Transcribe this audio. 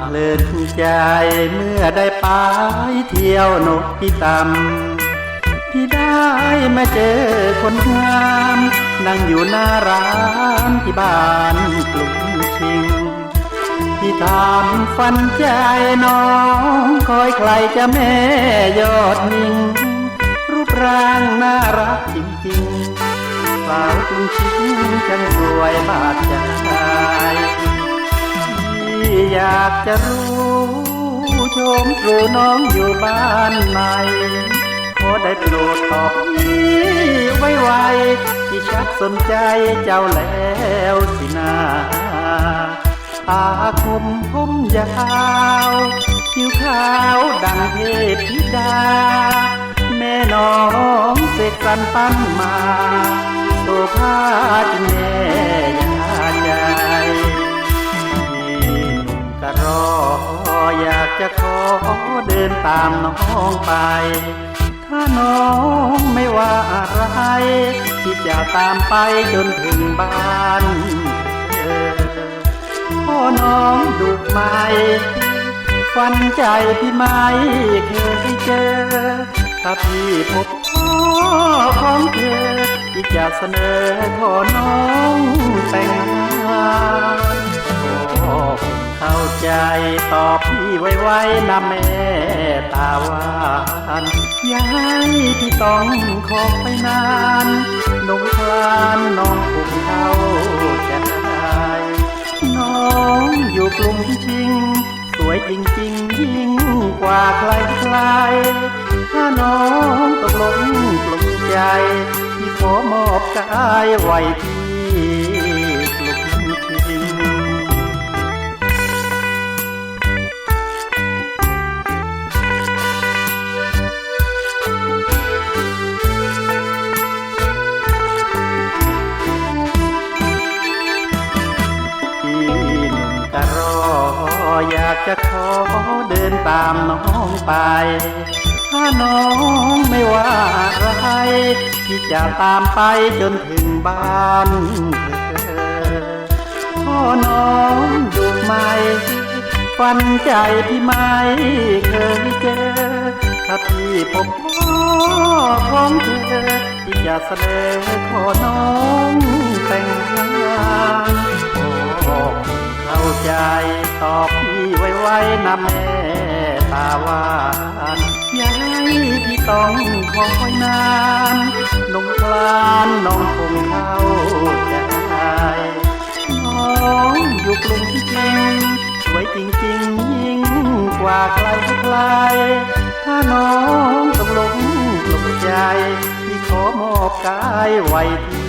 เพลินใจเมื่อได้ไปเที่ยวนกพิตำที่ได้มาเจอคนงาม นั่งอยู่หน้าร้านที่บ้านกลุ่มชิง ที่ตามฝันใจน้อง คอยใครจะแม่ยอดนิ่ง รูปร่างน่ารักจริงๆสาวกรุงชิงจังสวยบาดใจ อยากจะรู้ชมครูน้องอยู่บ้านไหนขอได้โปรดตอบพี่ไว้ไวที่ชักสนใจเจ้าแล้วสินาตาคมผมยาวผิวขาวดังเทพธิดา แม่น้องเสกสรรปั้นมาโสภาจริงแน่ยา อยากจะขอเดินตามน้องไป ถ้าน้องไม่ว่าอะไรที่จะตามไปจนถึงบ้านพ่อน้องดุไหมฟันใจพี่ไม่เคยเจอ ถ้าพี่พบพ่อของเธอที่จะเสนอขอน้องแต่งงานโอ้ เข้าใจตอบพี่ไว้ๆนะแม่ตาหวานย่าให้พี่ต้องขอไปนานนงคลานน้องคงเข้าใจน้องอยู่กรุงจริง สวยจริงๆยิ่งกว่าใครใครๆถ้าน้องตกลงปลงใจ ที่ขอมอบกายไว้ที่ จะขอเดินตามน้องไป ถ้าน้องไม่ว่าอะไรพี่จะตามไปจนถึงบ้านเธอพ่อน้องดูไหมฟันใจพี่ไม่เคยเจอ ถ้าพี่พบพ่อของเธอที่จะเสนอขอ แม่ตาหวานอย่าให้พี่ต้องคอยนานนงคลานน้องคงเข้าใจน้องอยู่กรุงจริงสวยจริงๆยิ่งกว่าใครใครถ้าน้องต้องหลงหลงใจที่ขอมอบกายไว้ที่